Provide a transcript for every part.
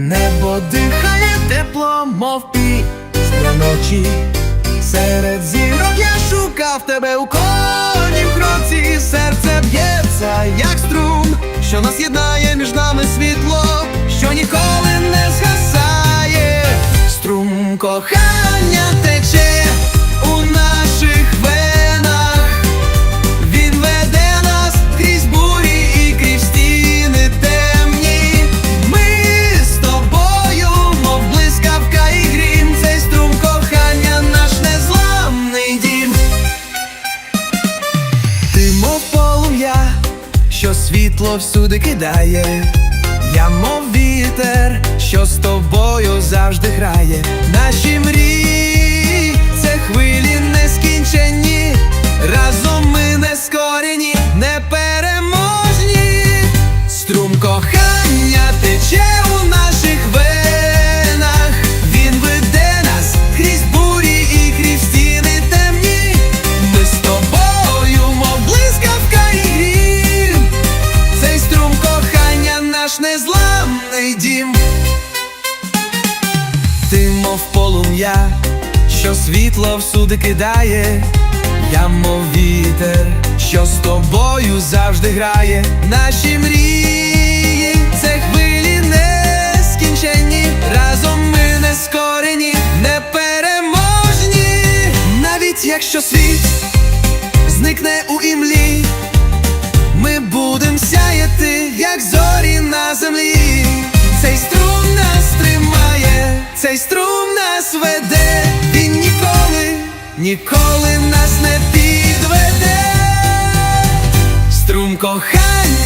Небо дихає тепло, мов після ночі, серед зірок я шукав тебе у коні в кроці, серце б'ється, як струм, що нас єднає між нами світло, що ніколи не згасає, струм кохання тече. світло всюди кидає, я мов вітер, що з тобою завжди грає. Наші мрії це хвилі нескінчені разом. світло всюди кидає, я мов вітер, що з тобою завжди грає, наші мрії, це хвилі нескінченні, разом ми не скорені, непереможні, навіть якщо світ зникне у імлі, ми будем сяяти, як зорі на землі. Цей струм нас тримає, цей струм нас веде ніколи нас не підведе, струм кохання.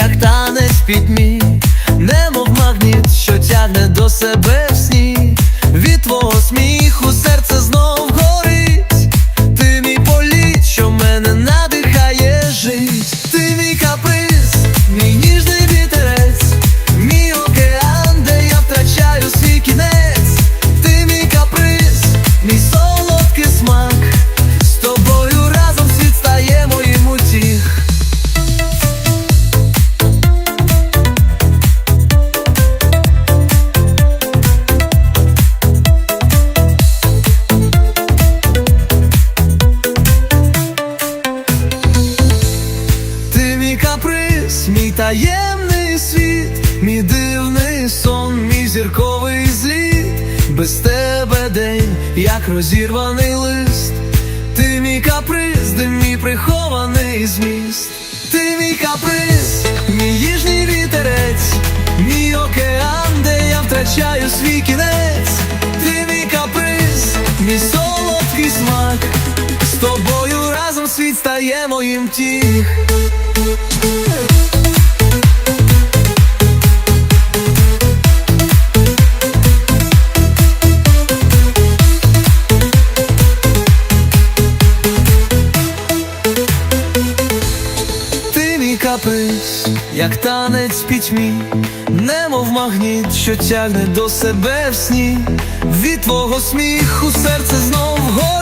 як та. мій солодкий смак, з тобою разом світ стає моїм тіх. Ти мій капець, як танець пітьмі немов магніт, що тягне до себе в сні, від твого сміху серце знов горить.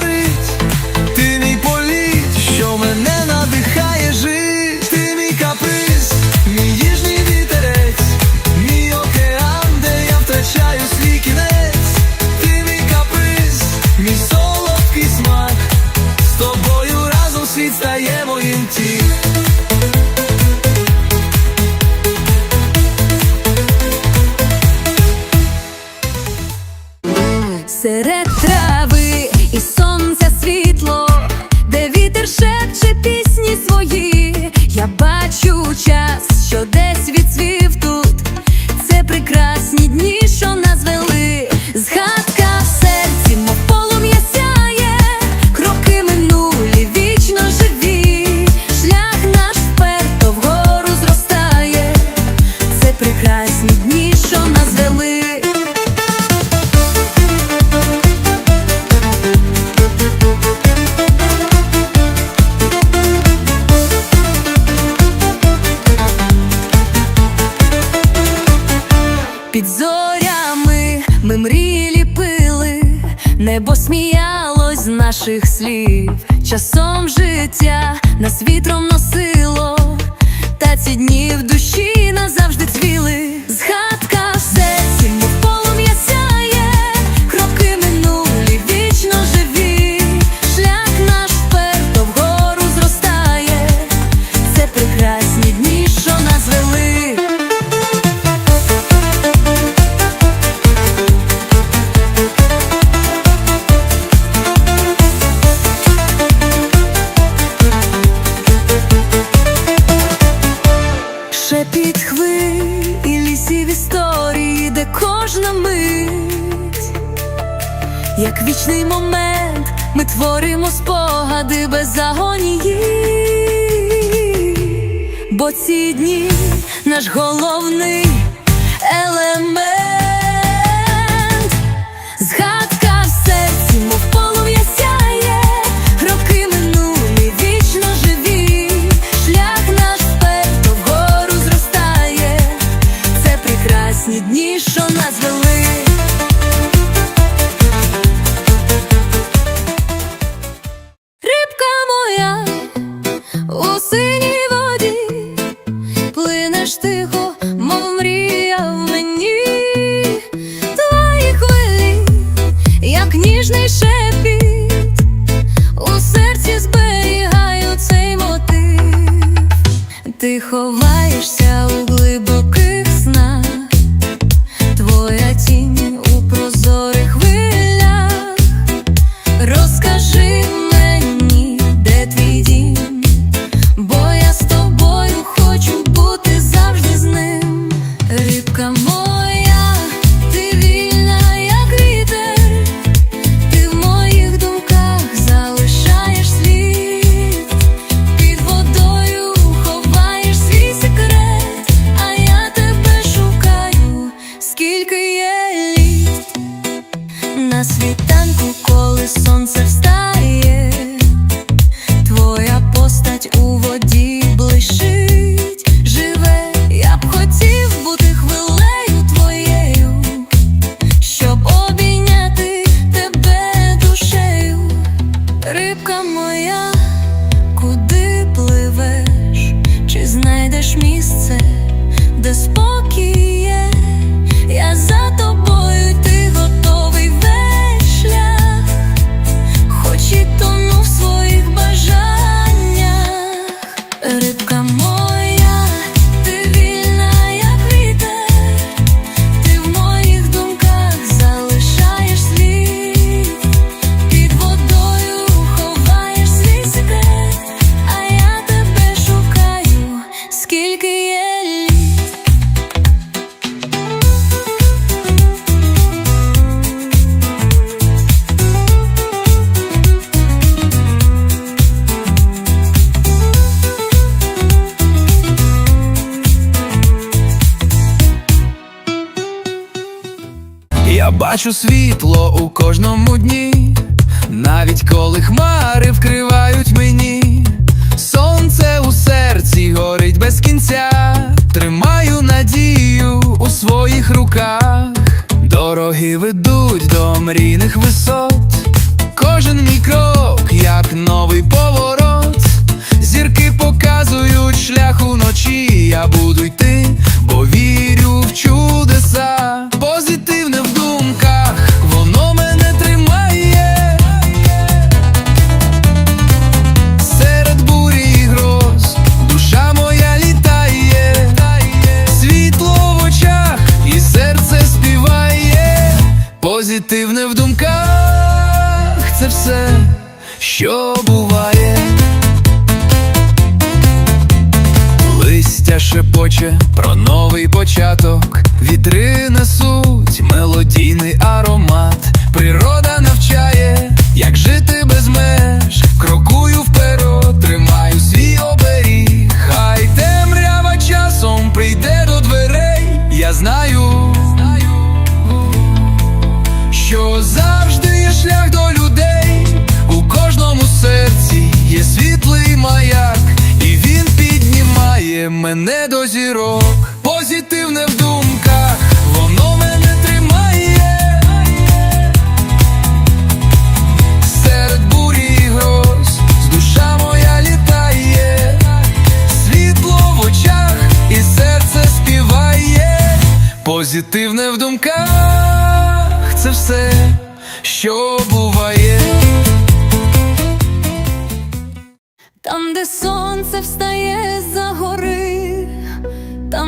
наших слів, часом життя нас вітром носило, та ці дні в душі назавжди цвіли. наш головний. Рибка моя, куди пливеш, чи знайдеш місце, де спокій є, я за. Бачу світло у кожному дні, навіть коли хмари вкривають мені, сонце у серці горить без кінця, тримаю надію у своїх руках, дороги ведуть до мрійних висот, кожен мій крок, як новий поворот, зірки показують шлях уночі, я буду йти.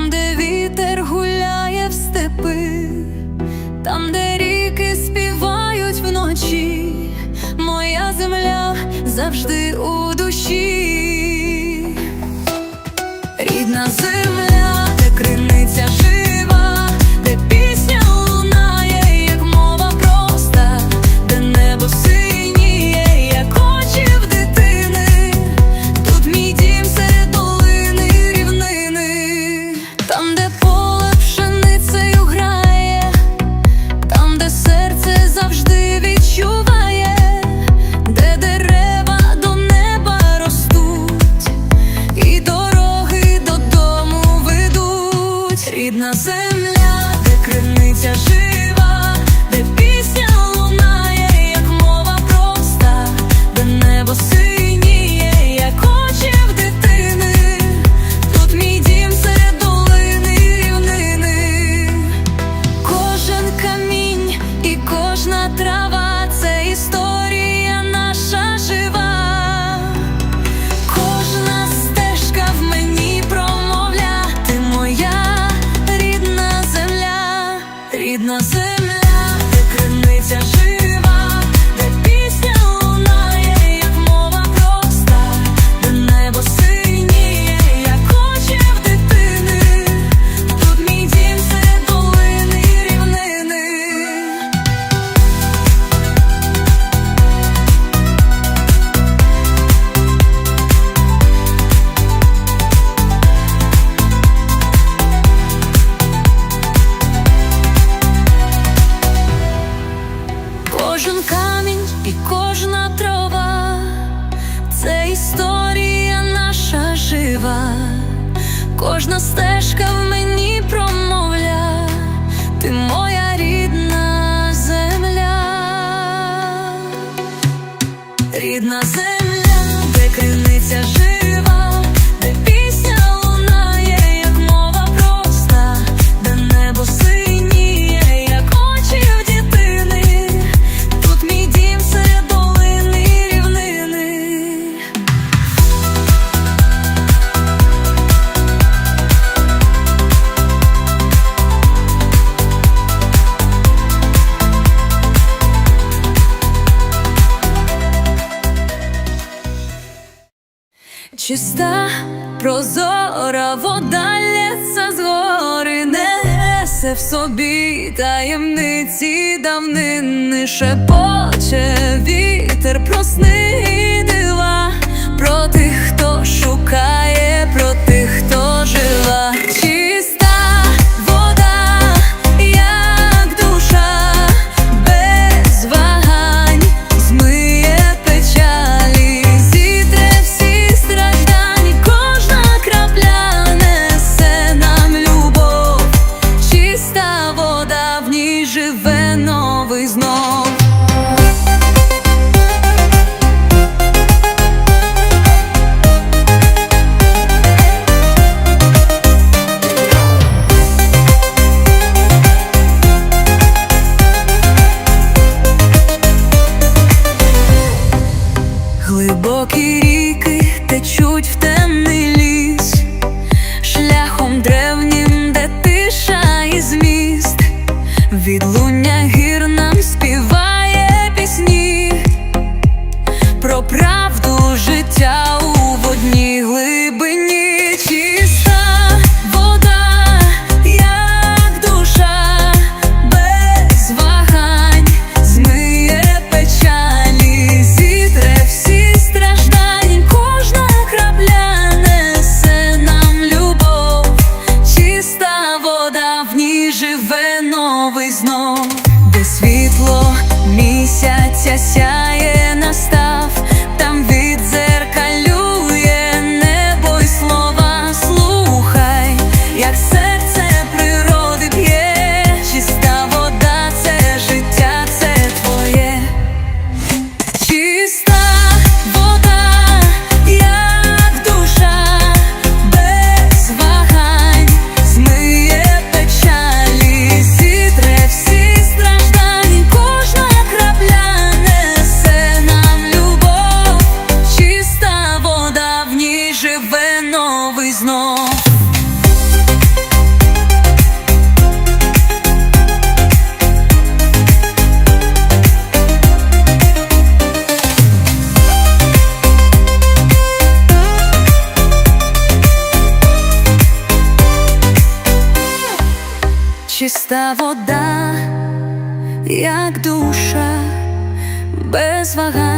Там, де вітер гуляє в степи, там, де ріки співають вночі, моя земля завжди у душі. На земля, де криниця життя. рідна земля, де криниця життя собі таємниці давнини шепоче вітер просни. буде новий знов. Чиста вода, як душа без вага.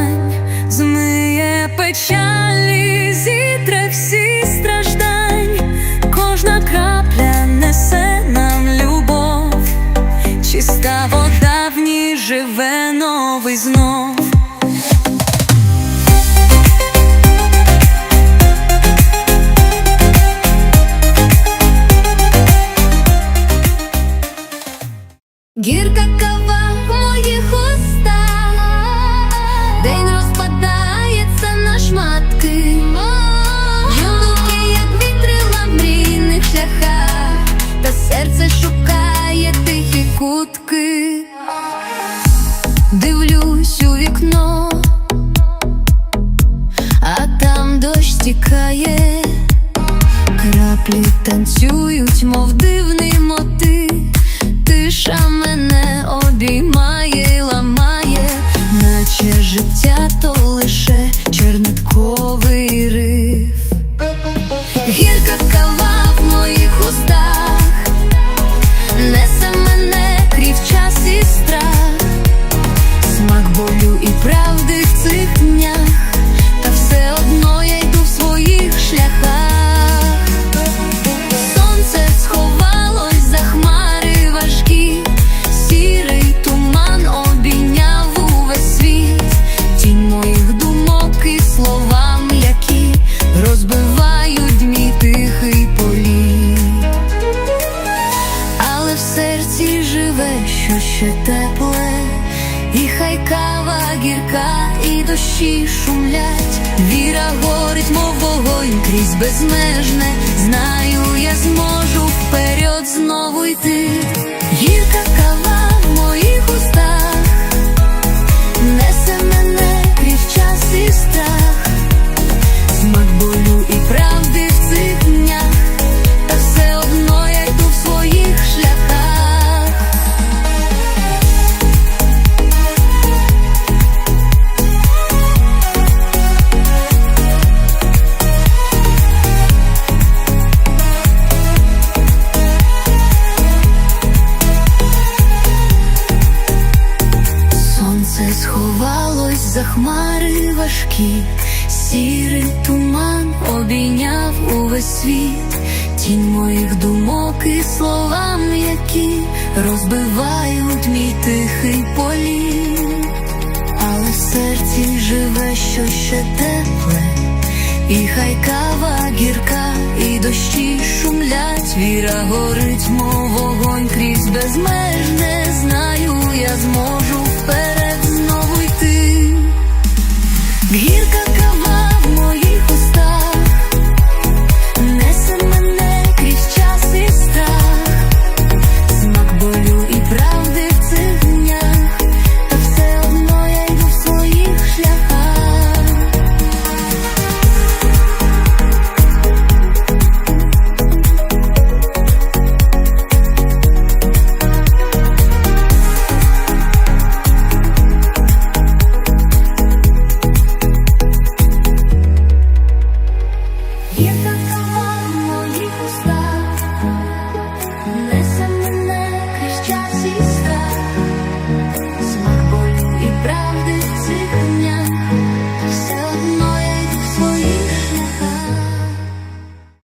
життя то лише чернетковий рис. і хай кава гірка, і дощі шумлять, віра горить, мов вогонь крізь безмежне, знаю, я зможу вперед знову йти, гірка кава. Захмари важкі, сірий туман обійняв увесь світ, тінь моїх думок і словам, які розбивають мій тихий політ, але в серці живе що ще тепле, і хай кава гірка, і дощі шумлять, віра горить, мов вогонь крізь безмежне, знаю, я зможу вперед.